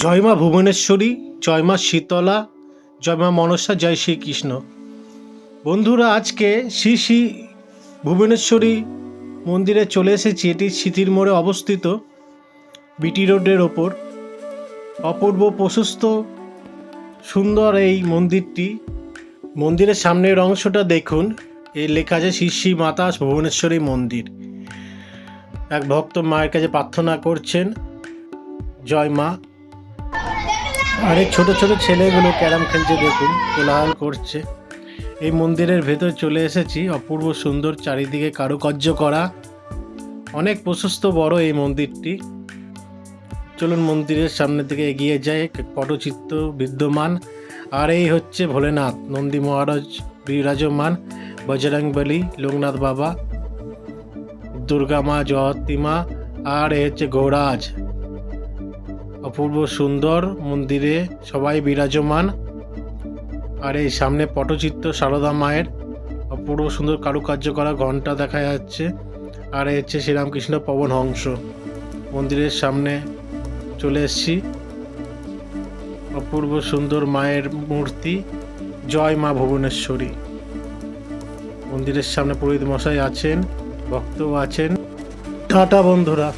জয় মা ভুবনেশ্বরী, জয় মা শীতলা, জয় মা মনসা, জয় শ্রীকৃষ্ণ বন্ধুরা, আজকে শ্রী শ্রী ভুবনেশ্বরী মন্দিরে চলে এসেছি। এটি স্মৃতির মোড়ে অবস্থিত বিটি রোডের ওপর। অপূর্ব প্রশস্ত, সুন্দর এই মন্দিরটি। মন্দিরের সামনের অংশটা দেখুন এই লেখা আছে শ্রী শ্রী মাতা ভুবনেশ্বরী মন্দির। এক ভক্ত মায়ের কাছে প্রার্থনা করছেন, জয় মা আর এই ছোট ছোট ছেলেগুলো ক্যারাম খেলছে, দেখুন, কোলাহল করছে। এই মন্দিরের ভেতর চলে এসেছি, অপূর্ব সুন্দর চারিদিকে কারুকার্য করা। অনেক প্রশস্ত বড় এই মন্দিরটি। চলুন মন্দিরের সামনের দিকে এগিয়ে যায় পটচিত্র বিদ্যমান। আর এই হচ্ছে ভোলেনাথ, নন্দী মহারাজ বিরাজমান বজরংবলী লোকনাথ বাবা, দুর্গা মা জয়তী মা, আর এ হচ্ছে গৌরাজ। অপূর্ব সুন্দর মন্দিরে সবাই বিরাজমান। আর এই সামনে পটচিত্র সারদা মায়ের অপূর্ব সুন্দর কারুকার্য করা ঘণ্টা দেখা যাচ্ছে। আর এই হচ্ছে শ্রীরামকৃষ্ণ পবন হংস। মন্দিরের সামনে চলে এসছি। অপূর্ব সুন্দর মায়ের মূর্তি। জয় মা ভুবনেশ্বরী। মন্দিরের সামনে পুরোহিত মশাই আছেন, ভক্তও আছেন। টাটা বন্ধুরা।